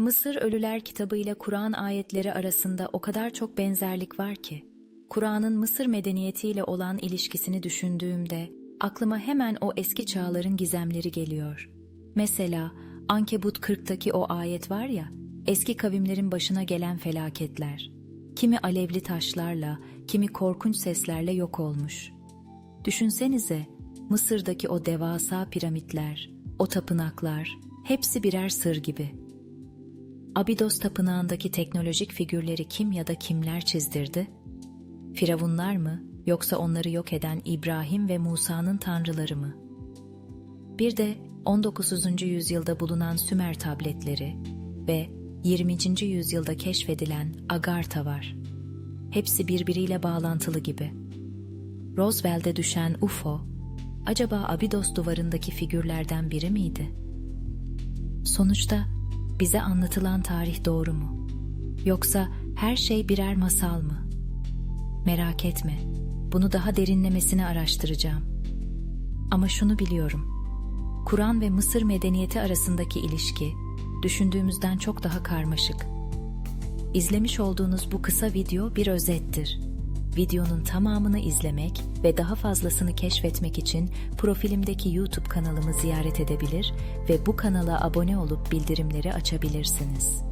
Mısır Ölüler kitabı ile Kur'an ayetleri arasında o kadar çok benzerlik var ki, Kur'an'ın Mısır medeniyetiyle olan ilişkisini düşündüğümde aklıma hemen o eski çağların gizemleri geliyor. Mesela Ankebut 40'taki o ayet var ya, eski kavimlerin başına gelen felaketler. Kimi alevli taşlarla, kimi korkunç seslerle yok olmuş. Düşünsenize, Mısır'daki o devasa piramitler, o tapınaklar, hepsi birer sır gibi. Abidos tapınağındaki teknolojik figürleri kim ya da kimler çizdirdi? Firavunlar mı yoksa onları yok eden İbrahim ve Musa'nın tanrıları mı? Bir de 19. yüzyılda bulunan Sümer tabletleri ve 20. yüzyılda keşfedilen Agartha var. Hepsi birbiriyle bağlantılı gibi. Roswell'de düşen UFO, acaba Abidos duvarındaki figürlerden biri miydi? Sonuçta bize anlatılan tarih doğru mu? Yoksa her şey birer masal mı? Merak etme, bunu daha derinlemesine araştıracağım. Ama şunu biliyorum. Kur'an ve Mısır medeniyeti arasındaki ilişki düşündüğümüzden çok daha karmaşık. İzlemiş olduğunuz bu kısa video bir özettir. Videonun tamamını izlemek ve daha fazlasını keşfetmek için profilimdeki YouTube kanalımı ziyaret edebilir ve bu kanala abone olup bildirimleri açabilirsiniz.